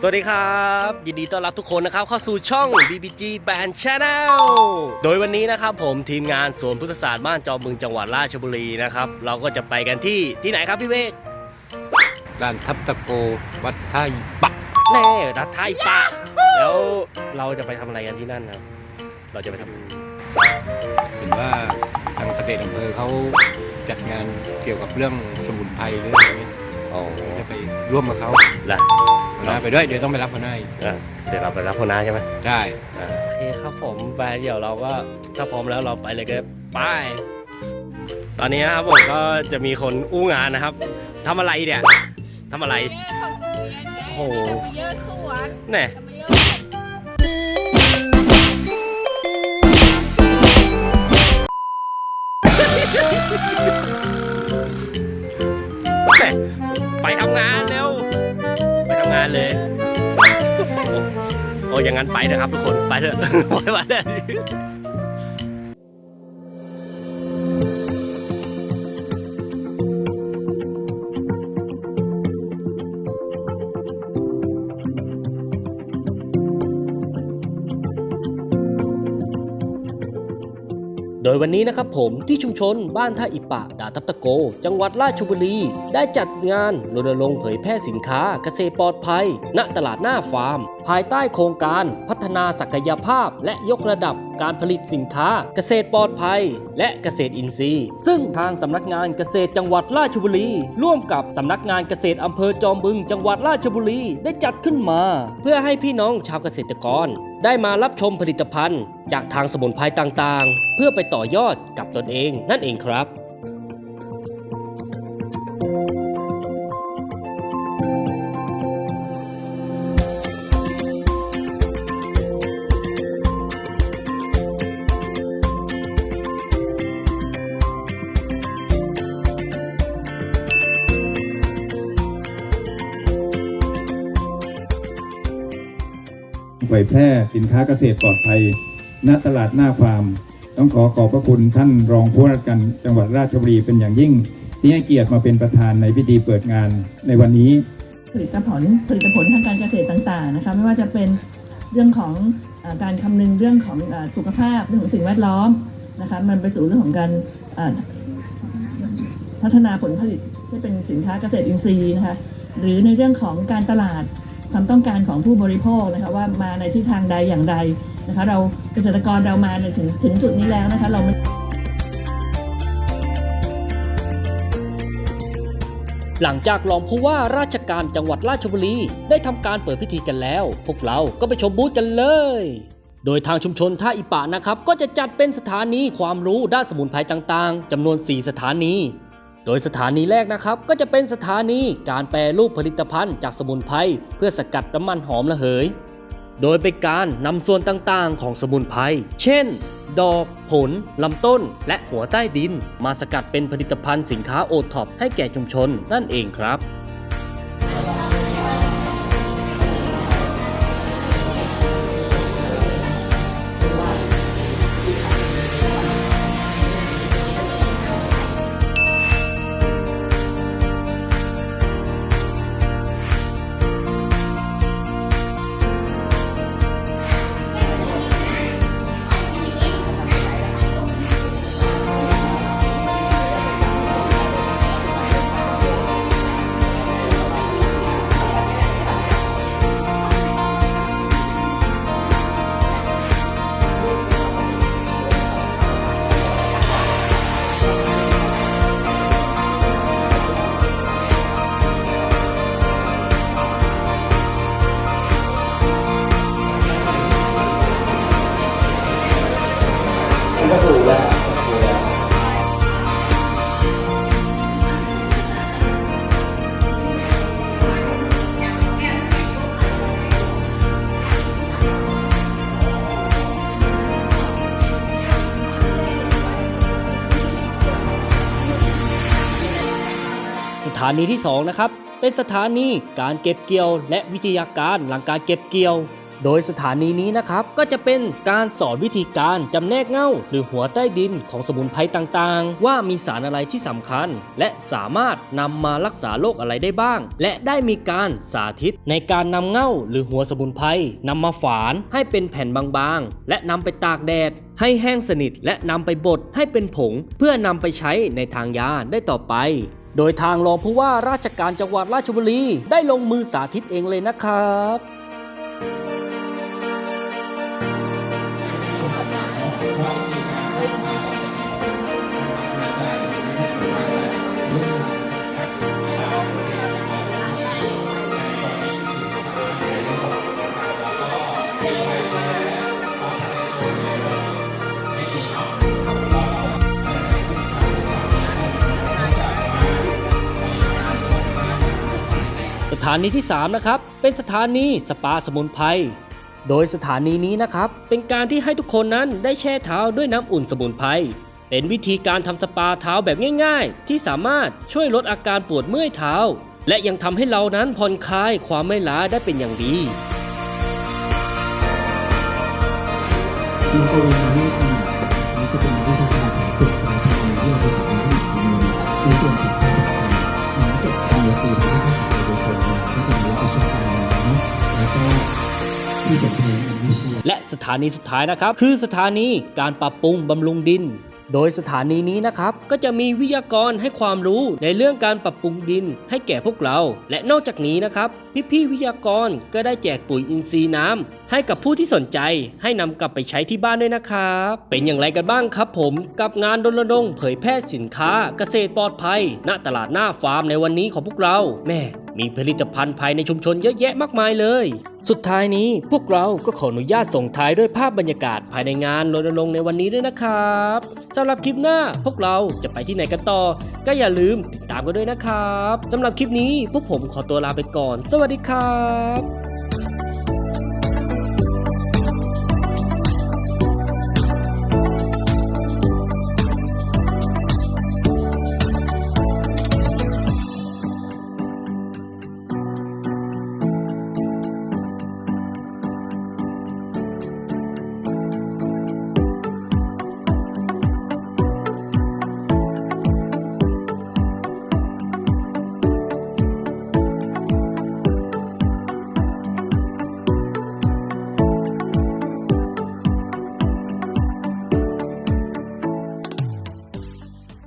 สวัสดีครับ ยินดีต้อนรับทุกคนนะครับ เข้าสู่ช่อง BBG Band Channel โดยวันนี้นะครับผมทีมงานสวนพุทธศาสตร์บ้านจอมบึงจังหวัดราชบุรีนะครับ เราก็จะไปกันที่ที่ไหนครับพี่เวกด่านทับตะโกวัดท่าปะแน่ทัดไทยปะแล้วเราจะไปทำอะไรกันที่นั่นครับ เราจะไปทำเห็นว่าทางเกษตรอำเภอเขาจัดงานเกี่ยวกับเรื่องสมุนไพรหรืออะไรเงี้ยอ๋อจะไปร่วมกับเขาล่ะ นะไปด้วยเดี๋ยวต้องไปรับเขาหน้าอีกอะเดี๋ยวเราไปรับคนน้าใช่ไหมได้อะโอเคครับผมไปเดี๋ยวเราก็ถ้าพร้อมแล้วเราไปเลยก็ไป ตอนนี้นะครับผมก็จะมีคนอู้งานนะครับทำอะไรเนี่ยทำอะไร โอ้โห เยอะสวนแน่ ทำไมเยอะแม่ ไปทำงานเร็ว ไปทำงานเลย โอ้ยอย่างนั้นไปนะครับทุกคน ไปเถอะไปไปเถอ โดยวันนี้นะครับผมที่ชุมชนบ้านท่าอิปะดาทับตะโก จังหวัดราชบุรี ได้จัดงานรณรงค์เผยแพร่สินค้าเกษตรปลอดภัย ณตลาดหน้าฟาร์ม ภายใต้โครงการพัฒนาศักยภาพ และยกระดับการผลิตสินค้าเกษตรปลอดภัย และเกษตรอินทรีย์ ซึ่งทางสำนักงานเกษตรจังหวัดราชบุรี ร่วมกับสำนักงานเกษตรอำเภอจอมบึง จังหวัดราชบุรีได้จัดขึ้นมา เพื่อให้พี่น้องชาวเกษตรกร ได้มารับชมผลิตภัณฑ์ จากทางสมุนไพรต่างๆ เพื่อไปต่อยอดกับตนเองนั่นเองครับ เผยแพร่สินค้าเกษตรปลอดภัยณตลาดหน้าฟาร์ม ต้องขอขอบพระคุณท่านรองผู้ว่าราชการจังหวัดราชบุรีเป็นอย่างยิ่ง ที่ให้เกียรติมาเป็นประธานในพิธีเปิดงานในวันนี้ ผลิตผลผลิตผลทางการเกษตรต่างๆนะคะไม่ว่าจะเป็นเรื่องของอการคำนึงเรื่องของอสุขภาพเรื่องของสิ่งแวดล้อมนะคะมันไปสู่เรื่องของการพัฒนาผลผลิตที่เป็นสินค้าเกษตรอินทรีย์นะคะหรือในเรื่องของการตลาด ความต้องการของผู้บริโภคนะคะว่ามาในทิศทางใดอย่างไรนะคะเราเกษตรกรเรามาถึงถึงจุดนี้แล้วนะคะเราไม่หลังจากรองผู้ว่าราชการจังหวัดราชบุรีได้ทำการเปิดพิธีกันแล้ว พวกเราก็ไปชมบูธกันเลย โดยทางชุมชนท่าอิปะนะครับ ก็จะจัดเป็นสถานีความรู้ด้านสมุนไพรต่างๆจำนวน 4 สถานี โดยสถานีแรกนะครับก็จะเป็นสถานีการแปรรูปผลิตภัณฑ์จากสมุนไพรเพื่อสกัดน้ำมันหอมระเหย โดยเป็นการนำส่วนต่างๆ ของสมุนไพร เช่น ดอก ผล ลำต้น และหัวใต้ดิน มาสกัดเป็นผลิตภัณฑ์สินค้าโอท็อปให้แก่ชุมชนนั่นเองครับานีที่ 2 นะครับ เป็นสถานีการเก็บเกี่ยว และวิทยาการหลังการเก็บเกี่ยว โดยสถานีนี้นะครับก็จะเป็นการสอนวิธีการจำแนกเง่า หรือหัวใต้ดินของสมุนไพรต่างๆ ว่ามีสารอะไรที่สำคัญ และสามารถนำมารักษาโรคอะไรได้บ้าง และได้มีการสาธิตในการนำเง่า หรือหัวสมุนไพรนำมาฝานให้เป็นแผ่นบางๆ และนำไปตากแดดให้แห้งสนิทและนำไปบดให้เป็นผง เพื่อนำไปใช้ในทางยาได้ต่อไป โดยทางรองผู้ว่าราชการจังหวัดราชบุรี ได้ลงมือสาธิตเองเลยนะครับ ถานีที่ 3 นะครับ เป็นสถานีสปาสมุนไพร โดยสถานีนี้นะครับ เป็นการที่ให้ทุกคนนั้นได้แช่เท้าด้วยน้ำอุ่นสมุนไพร เป็นวิธีการทำสปาเท้าแบบง่ายๆ ที่สามารถช่วยลดอาการปวดเมื่อยเท้า และยังทำให้เรานั้นผ่อนคลายความไม่ล้าได้เป็นอย่างดี ตรงมาก็จะมีประสบการณ์น้ำแล้วก็ที่สำคัญอันนี้เชียและสถานีสุดท้ายนะครับ คือสถานีการปรับปรุงบำรุงดิน โดยสถานีนี้นะครับ ก็จะมีวิทยากรให้ความรู้ในเรื่องการปรับปรุงดินให้แก่พวกเรา และนอกจากนี้นะครับ พี่ๆวิทยากรก็ได้แจกปุ๋ยอินทรีย์น้ำให้กับผู้ที่สนใจให้นำกลับไปใช้ที่บ้านด้วยนะครับ เป็นอย่างไรกันบ้างครับ ผมกับงานรณรงค์เผยแพร่สินค้า เกษตรปลอดภัย ณตลาดหน้าฟาร์มในวันนี้ของพวกเราแม่ มีผลิตภัณฑ์ภายในชุมชนเยอะแยะมากมายเลย สุดท้ายนี้พวกเราก็ขออนุญาตส่งท้ายด้วยภาพบรรยากาศภายในงานรณรงค์ในวันนี้ด้วยนะครับสำหรับคลิปหน้าพวกเราจะไปที่ไหนกันต่อ ก็อย่าลืมติดตามกันด้วยนะครับสำหรับคลิปนี้พวกผมขอตัวลาไปก่อน สวัสดีครับ